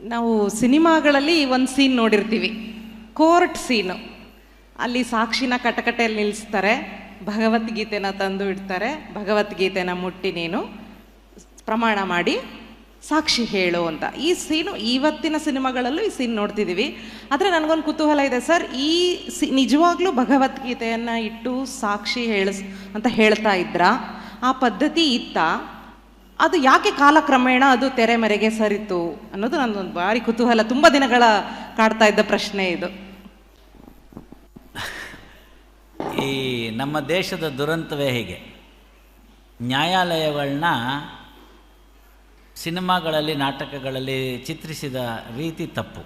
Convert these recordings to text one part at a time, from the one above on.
ನಾವು ಸಿನಿಮಾಗಳಲ್ಲಿ ಒಂದು ಸೀನ್ ನೋಡಿರ್ತೀವಿ. Court scene. ಅಲ್ಲಿ ಸಾಕ್ಷಿನ ಕಟಕಟೆಯಲ್ಲಿ ನಿಲ್ಲಿಸ್ತಾರೆ ಭಗವದ್ಗೀತೆನ ತಂದು ಇಡ್ತಾರೆ. ಭಗವದ್ಗೀತೆನ ಮುಟ್ಟಿ ನೀನು ಪ್ರಮಾಣ ಮಾಡಿ ಸಾಕ್ಷಿ ಹೇಳು ಅಂತ. ಈ ಸೀನು ಇವತ್ತಿನ ಸಿನಿಮಾಗಳಲ್ಲೂ ಈ ಸೀನ್ ನೋಡ್ತಿದ್ದೀವಿ ಆದರೆ ನನಗೊಂದು ಕುತೂಹಲ ಇದೆ, ಸರ್. ಈ ಸಿ, ನಿಜವಾಗ್ಲೂ ಭಗವದ್ಗೀತೆಯನ್ನು ಇಟ್ಟು ಸಾಕ್ಷಿ ಹೇಳಿಸ್, ಅಂತ ಹೇಳ್ತಾ ಇದ್ರಾ? ಆ ಪದ್ಧತಿ ಇತ್ತ? ಅದು ಯಾಕೆ ಕಾಲಕ್ರಮೇಣ ಅದು ತೆರೆಮರೆಗೆ ಸರಿತು ಅನ್ನೋದು ನನ್ನೊಂದು ಭಾರಿ ಕುತೂಹಲ. ತುಂಬ ದಿನಗಳ ಕಾಡ್ತಾ ಇದ್ದ ಪ್ರಶ್ನೆ ಇದು. ಈ ನಮ್ಮ ದೇಶದ ದುರಂತವೇ ಹೀಗೆ. ನ್ಯಾಯಾಲಯಗಳನ್ನ ಸಿನಿಮಾಗಳಲ್ಲಿ, ನಾಟಕಗಳಲ್ಲಿ ಚಿತ್ರಿಸಿದ ರೀತಿ ತಪ್ಪು.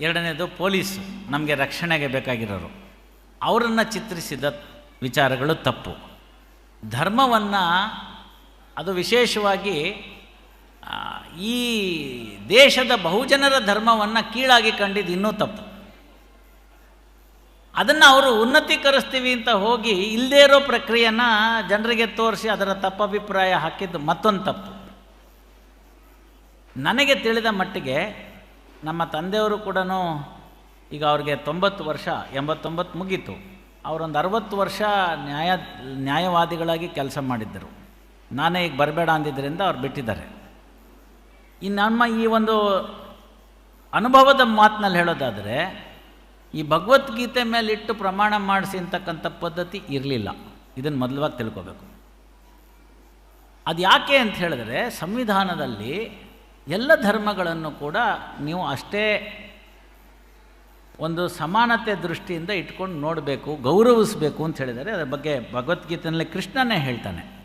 ಎರಡನೇದು ಪೊಲೀಸು, ನಮಗೆ ರಕ್ಷಣೆಗೆ ಬೇಕಾಗಿರೋರು. ಅವರನ್ನು ಚಿತ್ರಿಸಿದ ವಿಚಾರಗಳು ತಪ್ಪು. ಧರ್ಮವನ್ನು ಅದು ವಿಶೇಷವಾಗಿ ಈ ದೇಶದ ಬಹುಜನರ ಧರ್ಮವನ್ನು ಕೀಳಾಗಿ ಕಂಡಿದ್ದು ಇನ್ನೂ ತಪ್ಪು. ಅದನ್ನು ಅವರು ಉನ್ನತೀಕರಿಸ್ತೀವಿ ಅಂತ ಹೋಗಿ ಇಲ್ಲದೇ ಇರೋ ಪ್ರಕ್ರಿಯೆನ ಜನರಿಗೆ ತೋರಿಸಿ ಅದರ ತಪ್ಪಭಿಪ್ರಾಯ ಹಾಕಿದ್ದು ಮತ್ತೊಂದು ತಪ್ಪು. ನನಗೆ ತಿಳಿದ ಮಟ್ಟಿಗೆ ನಮ್ಮ ತಂದೆಯವರು ಕೂಡ ಈಗ ಅವ್ರಿಗೆ ತೊಂಬತ್ತು ವರ್ಷ, ಎಂಬತ್ತೊಂಬತ್ತು ಮುಗೀತು. ಅವರೊಂದು ಅರವತ್ತು ವರ್ಷ ನ್ಯಾಯ, ನ್ಯಾಯವಾದಿಗಳಾಗಿ ಕೆಲಸ ಮಾಡಿದ್ದರು. ನಾನೇ ಈಗ ಬರಬೇಡ ಅಂದಿದ್ದರಿಂದ ಅವ್ರು ಬಿಟ್ಟಿದ್ದಾರೆ. ಇನ್ನು ನಮ್ಮ ಈ ಒಂದು ಅನುಭವದ ಮಾತಿನಲ್ಲಿ ಹೇಳೋದಾದರೆ, ಈ ಭಗವದ್ಗೀತೆ ಮೇಲೆ ಇಟ್ಟು ಪ್ರಮಾಣ ಮಾಡಿಸಿ ಅಂತಕ್ಕಂಥ ಪದ್ಧತಿ ಇರಲಿಲ್ಲ. ಇದನ್ನು ಮೊದಲವಾಗಿ ತಿಳ್ಕೋಬೇಕು. ಅದು ಯಾಕೆ ಅಂತ ಹೇಳಿದ್ರೆ, ಸಂವಿಧಾನದಲ್ಲಿ ಎಲ್ಲ ಧರ್ಮಗಳನ್ನು ಕೂಡ ನೀವು ಅಷ್ಟೇ ಒಂದು ಸಮಾನತೆ ದೃಷ್ಟಿಯಿಂದ ಇಟ್ಕೊಂಡು ನೋಡಬೇಕು, ಗೌರವಿಸಬೇಕು ಅಂತ ಹೇಳಿದರೆ, ಅದರ ಬಗ್ಗೆ ಭಗವದ್ಗೀತೆಯಲ್ಲಿ ಕೃಷ್ಣನೇ ಹೇಳ್ತಾನೆ.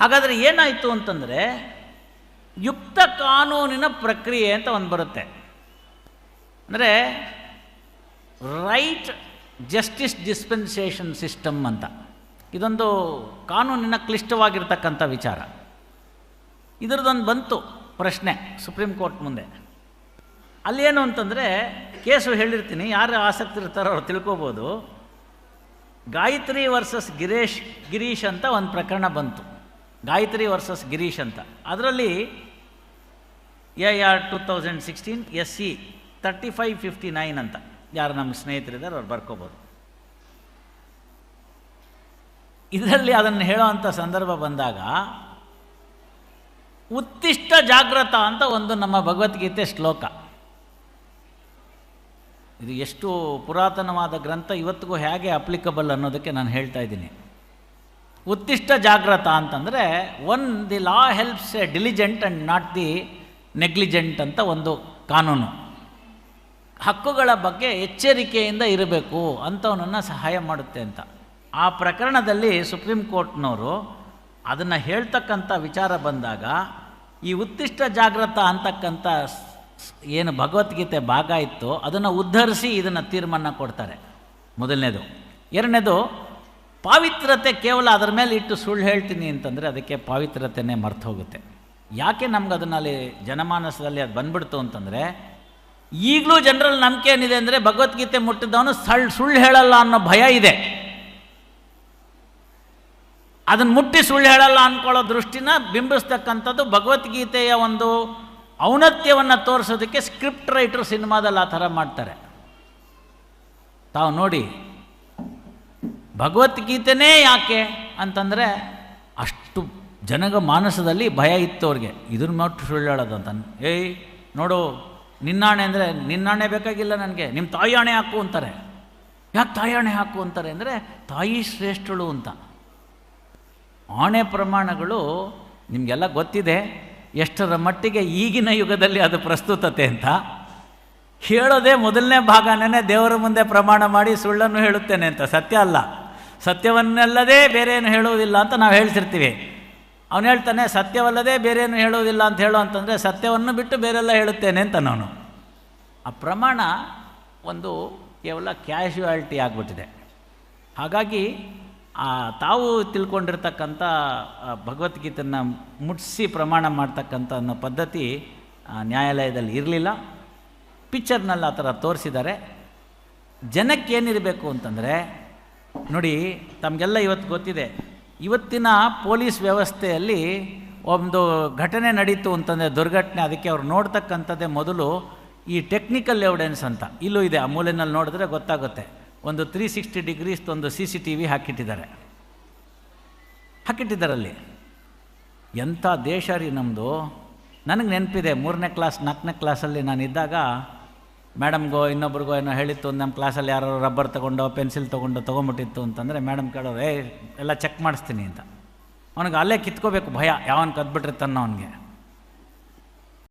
ಹಾಗಾದರೆ ಏನಾಯಿತು ಅಂತಂದರೆ ಯುಕ್ತ ಕಾನೂನಿನ ಪ್ರಕ್ರಿಯೆ ಅಂತ ಒಂದು ಬರುತ್ತೆ. ಅಂದರೆ ರೈಟ್ ಜಸ್ಟಿಸ್ ಡಿಸ್ಪೆನ್ಸೇಷನ್ ಸಿಸ್ಟಮ್ ಅಂತ. ಇದೊಂದು ಕಾನೂನಿನ ಕ್ಲಿಷ್ಟವಾಗಿರ್ತಕ್ಕಂಥ ವಿಚಾರ. ಇದರದೊಂದು ಬಂತು ಪ್ರಶ್ನೆ ಸುಪ್ರೀಂ ಕೋರ್ಟ್ ಮುಂದೆ. ಅಲ್ಲೇನು ಅಂತಂದರೆ ಕೇಸು ಹೇಳಿರ್ತೀನಿ, ಯಾರು ಆಸಕ್ತಿ ಇರ್ತಾರೋ ಅವ್ರು ತಿಳ್ಕೊಬೋದು. ಗಾಯತ್ರಿ ವರ್ಸಸ್ ಗಿರೇಶ್, ಗಿರೀಶ್ ಅಂತ ಒಂದು ಪ್ರಕರಣ ಬಂತು. ಗಾಯತ್ರಿ ವರ್ಸಸ್ ಗಿರೀಶ್ ಅಂತ. ಅದರಲ್ಲಿ A R two thousand sixteen S C thirty five fifty nine ಅಂತ. ಯಾರು ನಮ್ಮ ಸ್ನೇಹಿತರಿದ್ದಾರೆ ಅವ್ರು ಬರ್ಕೋಬೋದು. ಇದರಲ್ಲಿ ಅದನ್ನು ಹೇಳೋವಂಥ ಸಂದರ್ಭ ಬಂದಾಗ ಉತ್ತಿಷ್ಟ ಜಾಗ್ರತ ಅಂತ ಒಂದು ನಮ್ಮ ಭಗವದ್ಗೀತೆ ಶ್ಲೋಕ. ಇದು ಎಷ್ಟು ಪುರಾತನವಾದ ಗ್ರಂಥ ಇವತ್ತಿಗೂ ಹೇಗೆ ಅಪ್ಲಿಕಬಲ್ ಅನ್ನೋದಕ್ಕೆ ನಾನು ಹೇಳ್ತಾ ಇದ್ದೀನಿ. ಉತ್ತಿಷ್ಟ ಜಾಗ್ರತ ಅಂತಂದರೆ on the law helps a diligent and not the negligent ಅಂತ ಒಂದು ಕಾನೂನು. ಹಕ್ಕುಗಳ ಬಗ್ಗೆ ಎಚ್ಚರಿಕೆಯಿಂದ ಇರಬೇಕು ಅಂಥವನನ್ನು ಸಹಾಯ ಮಾಡುತ್ತೆ ಅಂತ. ಆ ಪ್ರಕರಣದಲ್ಲಿ ಸುಪ್ರೀಂ ಕೋರ್ಟ್ನವರು ಅದನ್ನು ಹೇಳ್ತಕ್ಕಂಥ ವಿಚಾರ ಬಂದಾಗ, ಈ ಉತ್ತಿಷ್ಟ ಜಾಗ್ರತ ಅಂತಕ್ಕಂಥ ಏನು ಭಗವದ್ಗೀತೆ ಭಾಗ ಇತ್ತು, ಅದನ್ನು ಉದ್ಧರಿಸಿ ಇದನ್ನು ತೀರ್ಮಾನ ಕೊಡ್ತಾರೆ. ಮೊದಲನೇದು. ಎರಡನೇದು ಪಾವಿತ್ರತೆ ಕೇವಲ ಅದರ ಮೇಲೆ ಇಟ್ಟು ಸುಳ್ಳು ಹೇಳ್ತೀನಿ ಅಂತಂದರೆ ಅದಕ್ಕೆ ಪಾವಿತ್ರತೆನೇ ಮರ್ತು ಹೋಗುತ್ತೆ. ಯಾಕೆ ನಮ್ಗೆ ಅದನ್ನಲ್ಲಿ ಜನಮಾನಸದಲ್ಲಿ ಅದು ಬಂದ್ಬಿಡ್ತು ಅಂತಂದರೆ, ಈಗಲೂ ಜನರಲ್ಲಿ ನಂಬಿಕೆ ಏನಿದೆ ಅಂದರೆ ಭಗವದ್ಗೀತೆ ಮುಟ್ಟಿದವನು ಸಳ್, ಸುಳ್ಳು ಹೇಳಲ್ಲ ಅನ್ನೋ ಭಯ ಇದೆ. ಅದನ್ನು ಮುಟ್ಟಿ ಸುಳ್ಳು ಹೇಳಲ್ಲ ಅಂದ್ಕೊಳ್ಳೋ ದೃಷ್ಟಿನ ಬಿಂಬಿಸ್ತಕ್ಕಂಥದ್ದು ಭಗವದ್ಗೀತೆಯ ಒಂದು ಔನ್ನತ್ಯವನ್ನು ತೋರಿಸೋದಕ್ಕೆ ಸ್ಕ್ರಿಪ್ಟ್ ರೈಟರ್ ಸಿನಿಮಾದಲ್ಲಿ ಆ ಥರ ಮಾಡ್ತಾರೆ. ತಾವು ನೋಡಿ ಭಗವದ್ಗೀತೆನೇ ಯಾಕೆ ಅಂತಂದರೆ ಅಷ್ಟು ಜನಗ ಮಾನಸದಲ್ಲಿ ಭಯ ಇತ್ತು ಅವ್ರಿಗೆ. ಇದ್ರ ಮಟ್ಟು ಸುಳ್ಳು ಏಯ್, ನೋಡು, ನಿನ್ನಾಣೆ ಅಂದರೆ ನಿನ್ನಾಣೆ ಬೇಕಾಗಿಲ್ಲ ನನಗೆ. ನಿಮ್ಮ ತಾಯಿ ಹಾಕು ಅಂತಾರೆ. ಯಾಕೆ ತಾಯಿ ಆಣೆ ಹಾಕು ಅಂತಾರೆ ಅಂದರೆ ತಾಯಿ ಶ್ರೇಷ್ಠಳು ಅಂತ. ಆಣೆ ಪ್ರಮಾಣಗಳು ನಿಮಗೆಲ್ಲ ಗೊತ್ತಿದೆ. ಎಷ್ಟರ ಮಟ್ಟಿಗೆ ಈಗಿನ ಯುಗದಲ್ಲಿ ಅದು ಪ್ರಸ್ತುತತೆ ಅಂತ. ಹೇಳೋದೇ ಮೊದಲನೇ ಭಾಗನೇ ದೇವರ ಮುಂದೆ ಪ್ರಮಾಣ ಮಾಡಿ ಸುಳ್ಳನ್ನು ಹೇಳುತ್ತೇನೆ ಅಂತ. ಸತ್ಯ ಅಲ್ಲ. ಸತ್ಯವನ್ನಲ್ಲದೆ ಬೇರೇನು ಹೇಳುವುದಿಲ್ಲ ಅಂತ ನಾವು ಹೇಳ್ತಿರ್ತೀವಿ. ಅವನು ಹೇಳ್ತಾನೆ, ಸತ್ಯವಲ್ಲದೆ ಬೇರೇನು ಹೇಳುವುದಿಲ್ಲ ಅಂತ ಹೇಳು ಅಂತಂದರೆ ಸತ್ಯವನ್ನು ಬಿಟ್ಟು ಬೇರೆಲ್ಲ ಹೇಳುತ್ತೇನೆ ಅಂತ ನಾನು. ಆ ಪ್ರಮಾಣ ಒಂದು ಕೇವಲ ಕ್ಯಾಶುಯಾಲಿಟಿ ಆಗಿಬಿಟ್ಟಿದೆ. ಹಾಗಾಗಿ ಆ ತಾವು ತಿಳ್ಕೊಂಡಿರ್ತಕ್ಕಂಥ ಭಗವದ್ಗೀತೆಯನ್ನು ಮುಟ್ಟಿಸಿ ಪ್ರಮಾಣ ಮಾಡ್ತಕ್ಕಂಥ ಅನ್ನೋ ಪದ್ಧತಿ ನ್ಯಾಯಾಲಯದಲ್ಲಿ ಇರಲಿಲ್ಲ. ಪಿಕ್ಚರ್ನಲ್ಲಿ ಆ ಥರ ತೋರಿಸಿದ್ದಾರೆ. ಜನಕ್ಕೇನಿರಬೇಕು ಅಂತಂದರೆ ನೋಡಿ, ತಮಗೆಲ್ಲ ಇವತ್ತು ಗೊತ್ತಿದೆ. ಇವತ್ತಿನ ಪೊಲೀಸ್ ವ್ಯವಸ್ಥೆಯಲ್ಲಿ ಒಂದು ಘಟನೆ ನಡೀತು ಅಂತಂದರೆ ದುರ್ಘಟನೆ, ಅದಕ್ಕೆ ಅವ್ರು ನೋಡ್ತಕ್ಕಂಥದ್ದೇ ಮೊದಲು ಈ ಟೆಕ್ನಿಕಲ್ ಎವಿಡೆನ್ಸ್ ಅಂತ. ಇಲ್ಲೂ ಇದೆ, ಆ ನೋಡಿದ್ರೆ ಗೊತ್ತಾಗುತ್ತೆ. ಒಂದು ತ್ರೀ ಸಿಕ್ಸ್ಟಿ ಡಿಗ್ರೀಸ್ ಒಂದು ಸಿ ಸಿ ಟಿ ವಿ ಹಾಕಿಟ್ಟಿದ್ದಾರೆ. ಹಾಕಿಟ್ಟಿದ್ದಾರೆ ಅಲ್ಲಿ ಎಂಥ ದೇಶ ರೀ ನಮ್ಮದು ನನಗೆ ನೆನಪಿದೆ, ಮೂರನೇ ಕ್ಲಾಸ್ ನಾಲ್ಕನೇ ಕ್ಲಾಸಲ್ಲಿ ನಾನು ಇದ್ದಾಗ ಮೇಡಮ್ಗೋ, ಇನ್ನೊಬ್ರಿಗೋ ಏನೋ ಹೇಳಿತ್ತು ನಮ್ಮ ಕ್ಲಾಸಲ್ಲಿ ಯಾರೋ ರಬ್ಬರ್ ತೊಗೊಂಡೋ, ಪೆನ್ಸಿಲ್ ತೊಗೊಂಡೋ ತೊಗೊಂಬಿಟ್ಟಿತ್ತು ಅಂತಂದರೆ ಮೇಡಮ್ ಕೇಳೋರು, ಏ, ಎಲ್ಲ ಚೆಕ್ ಮಾಡಿಸ್ತೀನಿ ಅಂತ. ಅವನಿಗೆ ಅಲ್ಲೇ ಕಿತ್ಕೋಬೇಕು ಭಯ, ಯಾವನ್ ತನ್ನ ಅವನಿಗೆ.